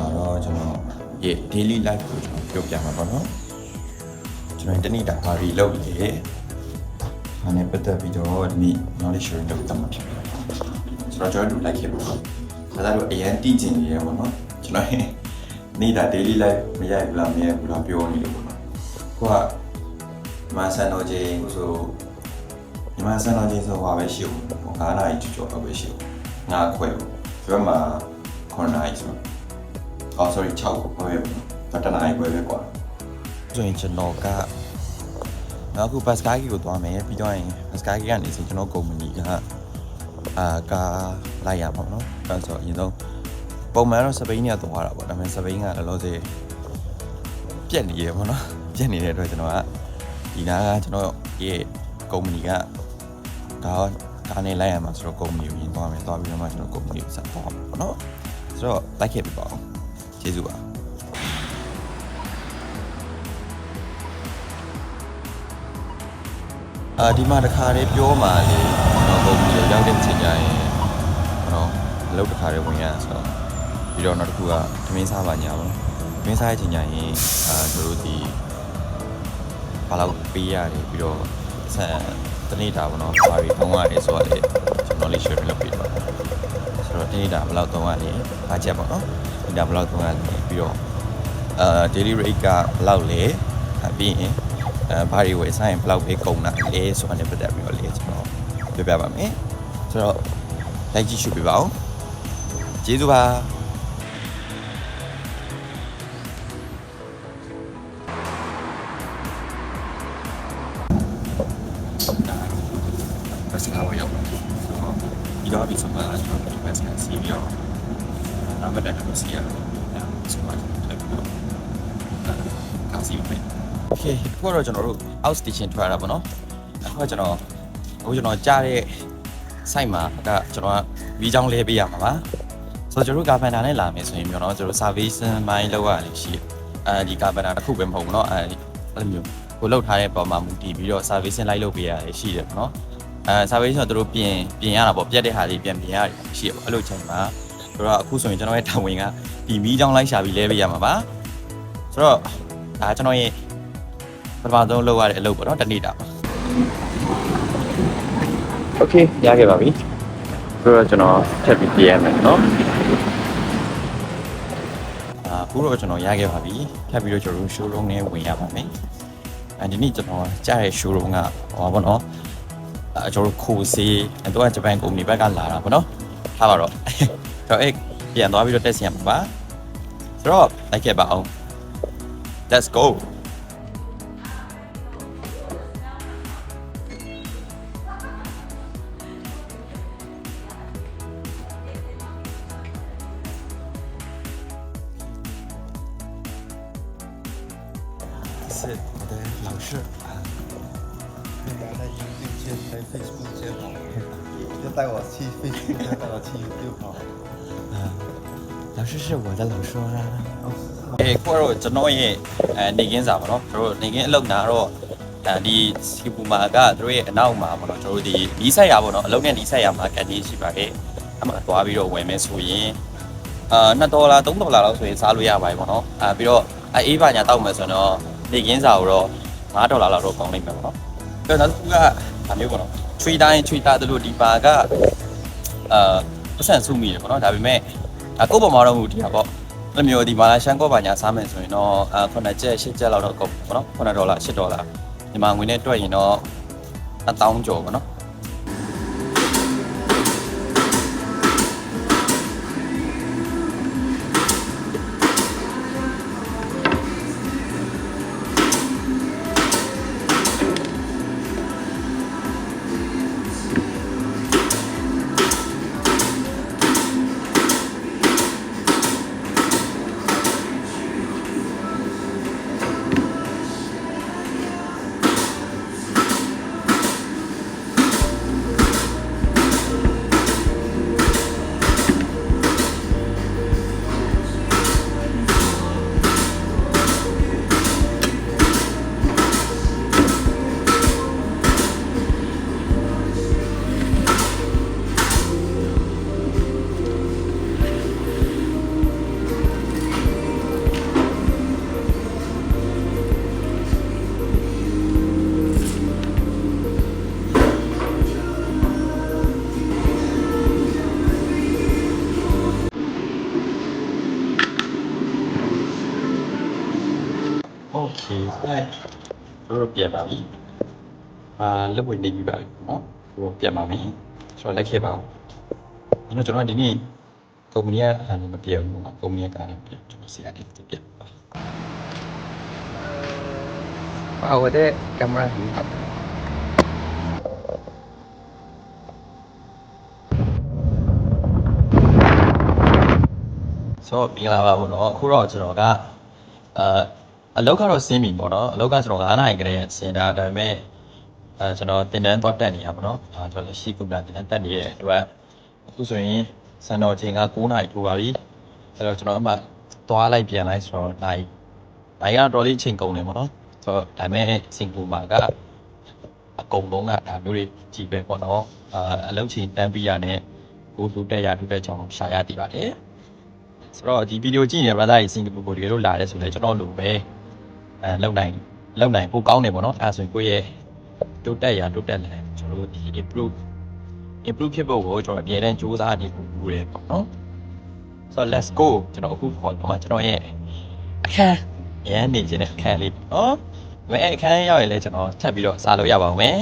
မှာတော့ကျွန်တော်ရဲ့ daily life ကိုကျွန်တော်ပြောပြမှာပေါ့နော်ကျွန်တော်တနေ့တာဘာတွေလုပ်လဲ။ဒါနဲ့ပတ်သက်ပြီးတော့ဒီနေ့ knowledge sharing လုပ်တာမှာဖြစ်ပါတယ်။ဆိုတော့ကျွန်တော်တို့ like ခဲ့ပါတော့။ဒါဆိုတော့အရင်တည်ကျင်နေရပေါ့နော်။ကျွန်တော်ရဲ့နေ့တာ daily life မရိုက်ဘူးလားမရိုက်ဘူးလားပြောနေလို့ပေါ့နော်။ကိုကမဆန်တော့ချင်းဆိုညီမဆန်တော့ချင်းဆိုဟာပဲရှိဦး။9နာရီကျော်ကျော်တော့ပဲရှိဦး။ငါခွဲဘူး။ဒီဘက်မှာ9နာရီဆိုတော့ အော် sorry 6ကိုပဲပေါ့တနာရီပဲပဲကွာဆိုရင်ကျွန်တော်ကနောက်ခုဘတ်စကားကြီးကိုသွားမယ်ပြီးတော့ရင်ဘတ်စကားကြီးကနေဆိုကျွန်တော်ကုမ္ပဏီကအာကာလိုက်ရပါတော့ဒါဆိုအရင်ဆုံးပုံမှန်တော့စပိန်ကသွားတာပေါ့ဒါပေမဲ့စပိန်ကလည်းလို့စေပြက်နေရပေါ့နော်ပြက်နေတဲ့အတွက်ကျွန်တော်ကဒီနားကကျွန်တော်ရဲ့ကုမ္ပဏီကဒါဒါနဲ့လိုက်ရမှာဆိုတော့ကုမ္ပဏီကိုရင်သွားမယ်သွားပြီးတော့မှကျွန်တော်ကုမ္ပဏီကိုဆက်သွားမှာပေါ့နော်ဆိုတော့လိုက်ခဲ့ပြီပေါ့ ကျေးဇူးပါအာဒီမှာတစ်ခါလေးပြောမှလေကျွန်တော်ပုံပြီးရောက်တဲ့ချိန်ကျရင်ကျွန်တော်အလုပ်တစ်ခါလေးဝင်ရဆိုတော့ပြီးတော့နောက်တစ်ခုကသမင်းစားပါညာပေါ့သမင်းစားရဲ့ချိန်ကျရင်အာတို့တို့ဒီဘာလို့ပေးရတယ်ပြီးတော့ဆက်တနေ့တာပေါ့နော်ဘာတွေထုံးရတယ်ဆိုတော့လေကျွန်တော်လေး share လုပ်ပေးတော့ဆိုတော့တနေ့တာဘယ်လောက်သုံးရလဲဘာချက်ပေါ့နော် ဒီတာဘယ်လောက်သုံးရလဲပြီးတော့အာ daily rate ကဘယ်လောက်လဲအပြီးရင်အဲဘာတွေဝယ်ဆိုင်ဘယ်လောက်ပဲကုန်တာလဲဆိုတာနဲ့ပတ်သက်ပြီးတော့လေကျွန်တော်ပြောပြပါမယ်ဆိုတော့ like ကြည့်ရှုပေးပါဦးကျေးဇူးပါဘတ်စကားဝယ်ရောက်ပါဆိုတော့ဒီတော့ဒီစမှာကျွန်တော်ဒီဘတ်စကားစီးပြီးတော့ အမတက်တော့စီရတော့ဆိုတော့တက်ပြီးတော့ကာစီပဲโอเคခုတော့ကျွန်တော်တို့ out station ထွက်ရတာပေါ့နော်အခုကကျွန်တော်အခုကျွန်တော်ကြားတဲ့ site မှာကကျွန်တော်ကဝီချောင်းလဲပေးရမှာပါဆိုတော့ကျွန်တော်ကာဗန်တာနဲ့လာမယ်ဆိုရင်မျိုးနော်ကျွန်တော် service မိုင်းလောက်ရလိမ့်ရှိအဲဒီကာဗန်တာတစ်ခုပဲမဟုတ်ဘူးเนาะအဲအဲ့လိုမျိုးကိုလောက်ထားတဲ့ပုံမှာမူတည်ပြီးတော့ service လိုက်လုပ်ပေးရတယ်ရှိတယ်ပေါ့နော်အဲ service ဆိုတော့တို့ပြင်ပြင်ရတာပေါ့ပြတ်တဲ့ဟာလေးပြန်ပြင်ရတယ်ရှိရပေါ့အဲ့လိုချိန်မှာ ဆိုတော့အခုဆိုရင်ကျွန်တော်ရဲ့တာဝန်ကဒီမီးကြောင်းလိုက်ရှာပြီးလဲပေးရမှာပါဆိုတော့ဒါကျွန်တော်ရဲ့ပထမဆုံးလုပ်ရတဲ့အလုပ်ပေါ့နော်တနေ့တာပါ Okay ရခဲ့ပါပြီဆိုတော့ကျွန်တော်ထပ်ပြီးပြရမယ်နော်အခုတော့ကျွန်တော်ရခဲ့ပါပြီထပ်ပြီးတော့ကျွန်တော် showroom နဲ့ဝင်ရပါမယ်အဲဒီနေ့ကျွန်တော်ကြားတဲ့ showroom ကဟောပါတော့အဲကျွန်တော်ခိုးစေးအဲတော့ဂျပန်ကုမ္ပဏီဘက်ကလာတာပေါ့နော်ထားပါတော့ တော့အဲ့ပြန်သွားပြီးတော့တက်စီရမှာပါဆိုတော့လိုက်ခဲ့ပါအောင် let's go 是我的老师啊，你拿了 YouTube 先来 Facebook 先好，要带我去 Facebook，要带我去 YouTube 好。 老师是我的老师啊。အဲကိုတော့ကျွန်တော်ရဲ့အဲနေကင်းစာပေါ့နော်ကျွန်တော်နေကင်းအလုပ်နာတော့အဲဒီစီပူမာကတို့ရဲ့အနောက်မှာပေါ့နော်ကျွန်တော်ဒီဒီဆက်ရပေါ့နော်အလုပ်နဲ့ဒီဆက်ရမှာကန်ဒီရှိပါတယ်အမှသွားပြီးတော့ဝယ်မယ်ဆိုရင်အာ2ဒေါ်လာ3ဒေါ်လာလောက်ဆိုရင်စားလို့ရပါတယ်ပေါ့နော်အာပြီးတော့အေးပါညာတောက်မယ်ဆိုတော့နေကင်းစာကိုတော့5ဒေါ်လာလောက်တော့ကောင်းနိုင်မှာပေါ့နော်ပြီးတော့နောက်တစ်ခုကဒါမျိုးပေါ့နော် tree တိုင်း tree တာတို့ဒီပါကအာပတ်စံစုမိတယ်ပေါ့နော်ဒါပေမဲ့ ဒါကိုယ့်ပုံမှာတော့မူတည်တာပေါ့အဲ့လိုမျိုးဒီမာလာရှန်ကောပါညာစားမယ်ဆိုရင်တော့အာ9ကျက်10ကျက်လောက်တော့ကုန်ပေါ့နော်9ဒေါ်လာ10ဒေါ်လာဒီမှာငွေနဲ့တွက်ရင်တော့1000ကျော်ပေါ့နော် okay fine တို့ပြန်ပါပြီအာလက်ဝင်နေပြီပါနော်ဟိုပြန်ပါမယ်ဆိုတော့လက်ခဲ့ပါဦးကျွန်တော်ဒီနေ့ကုမ္ပဏီကလည်းမပြောင်းဘူးကုမ္ပဏီကလည်းပြောင်းကျွန်တော်ဆရာလေးပြန်ပါပါဝတဲ့ကင်မရာကြီးဆိုတော့မင်္ဂလာပါဘုနော်အခုတော့ကျွန်တော်ကအာ အလောက်ကတော့ဆင်းပြီပေါ့နော်အလောက်ကကျွန်တော်9နာရီကလေးဆင်းတာဒါပေမဲ့အဲကျွန်တော်တင်တန်းတော့တက်နေရပါတော့အာကျွန်တော်ရှိကုပ္ပတာတင်တန်းတက်နေတဲ့အတွက်အခုဆိုရင်စံတော်ချိန်က9နာရီထိုးပါပြီအဲ့တော့ကျွန်တော်အမှသွားလိုက်ပြန်လိုက်ဆိုတော့နိုင်နိုင်ကတော့တော်လေးချိန်ကုန်နေပေါ့နော်ဆိုတော့ဒါပေမဲ့စင်ကူမာကအကုန်လုံးကဒါမျိုးတွေကြည်ပဲပေါ့နော်အာအလောက်ချိန်တန်းပြီးရတဲ့ကိုယ်သူတက်ရတူတဲ့ကြောင့်ရှာရတည်ပါတယ်ဆိုတော့ဒီဗီဒီယိုကြည့်နေတဲ့ brother ကြီးစင်ကာပူကိုတကယ်လို့လာတယ်ဆိုလည်းကျွန်တော်လိုပဲ အဲလောက်နိုင်လောက်နိုင်ပိုကောင်းတယ်ပေါ့နော်အဲဒါဆိုရင်ကိုယ့်ရဲ့တိုးတက်ရာတိုးတက်လာတယ်ကျွန်တော်တို့ဒီ improve improve ဖြစ်ဖို့ကိုကျွန်တော်အများတန်းစူးစမ်းနေပူပူတယ်ပေါ့နော်ဆိုတော့ let's go ကျွန်တော်အခုခေါ်တော့မှကျွန်တော်ရဲ့အခန်းရန်နေခြင်းတဲ့အခန်းလေးပေါ့နော်ဒါပေမဲ့အခန်းရောက်ရင်လည်းကျွန်တော်ထပ်ပြီးတော့စားလို့ရပါအောင်မယ်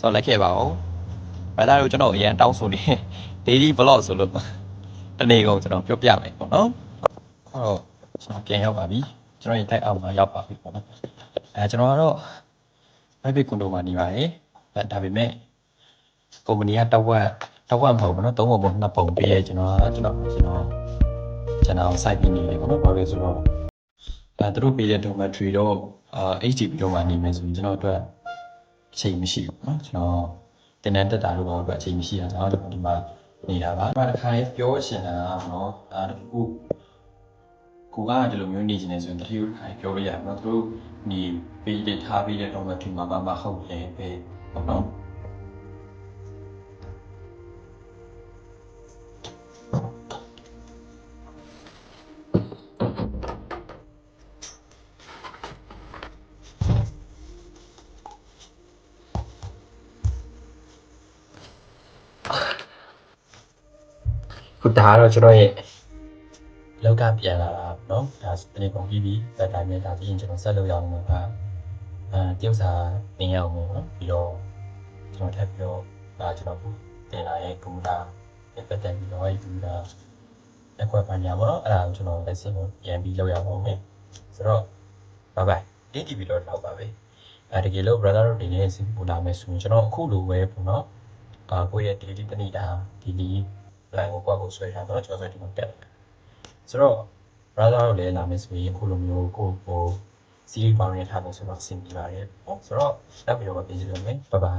ဆိုတော့လိုက်ခဲ့ပါဦး brother တို့ကျွန်တော်အရင်တောင်းဆိုနေ daily vlog ဆိုလို့တနေ့ကုန်ကျွန်တော်ပြောပြမယ်ပေါ့နော်အဲ့တော့ကျွန်တော်ပြန်ရောက်ပါပြီ ကျွန်တော်ရင်တိုက်အောင်မှာရောက်ပါပြီပေါ့နော်အဲကျွန်တော်ကတော့ private condo မှာနေပါတယ်အဲဒါပေမဲ့ကုမ္ပဏီကတစ်ဝက်တစ်ဝက်မဟုတ်ဘူးနော်သုံးပုံပုံနှစ်ပုံပေးရဲကျွန်တော်ကကျွန်တော်ကျွန်တော်ကျွန်တော် site ပြီးနေတယ်ပေါ့နော်ဘာလို့လဲဆိုတော့အဲသူတို့ပေးတဲ့ dormitory တော့အာ HDB တော့မှနေမယ်ဆိုရင်ကျွန်တော်အတွက်အချိန်မရှိဘူးနော်ကျွန်တော်တင်တန်းတက်တာလို့တော့အတွက်အချိန်မရှိတာကျွန်တော်ဒီမှာနေတာပါ။အဲ့ဒါတစ်ခါလေးပြောချင်တာကနော်အဲတခု ကိုကဒီလိုမျိုးနေချင်နေဆိုရင်တတိယတစ်ခါလေးပြောလို့ရတယ်နော်။သူတို့ညီပေးတဲ့ထားပေးတဲ့တော့မှဒီမှာမမဟုတ်လေပဲပေါ့နော်။ခုဒါကတော့ကျွန်တော်ရဲ့လောက်ကပြန်လာတာ နော်ဒါတနေ့ကုန်ပြီးပြီဒါတိုင်းပဲဒါဆိုရင်ကျွန်တော်ဆက်လုပ်ရအောင်ပါအဲတယောက်စာသင်ရအောင်ပေါ့ပြီးတော့ကျွန်တော်ထပ်ပြီးတော့ဒါကျွန်တော်ခုတင်လာရဲ့ကွန်ပျူတာနဲ့ပတ်သက်ပြီးတော့အဲဒီကွန်ပျူတာအခွက်ပိုင်းညာပေါ့နော်အဲ့ဒါကိုကျွန်တော်လက်စင်ကိုပြန်ပြီးလောက်ရအောင်မယ်ဆိုတော့ bye bye ဒီတီဗီတော့တော့ပါပဲအဲတကယ်လို့ brother တို့ဒီနေ့စီပူလာမယ်ဆိုရင်ကျွန်တော်အခုလိုပဲပေါ့နော်ဒါကိုယ့်ရဲ့ daily တနေ့တာဒီဒီ plan ကိုကိုယ့်ကိုဆွဲထားတော့ကျွန်တော်ဆွဲဒီမှာတက်ဆိုတော့ brother တို့လည်းလာမယ်ဆိုရင်အခုလိုမျိုးကိုယ့်ကို series ပေါင်းရထားလို့ဆိုတော့အဆင်ပြေပါတယ်ပေါ့ဆိုတော့နောက်ဗီဒီယိုမှာပြန်ကြည့်ရမယ် bye bye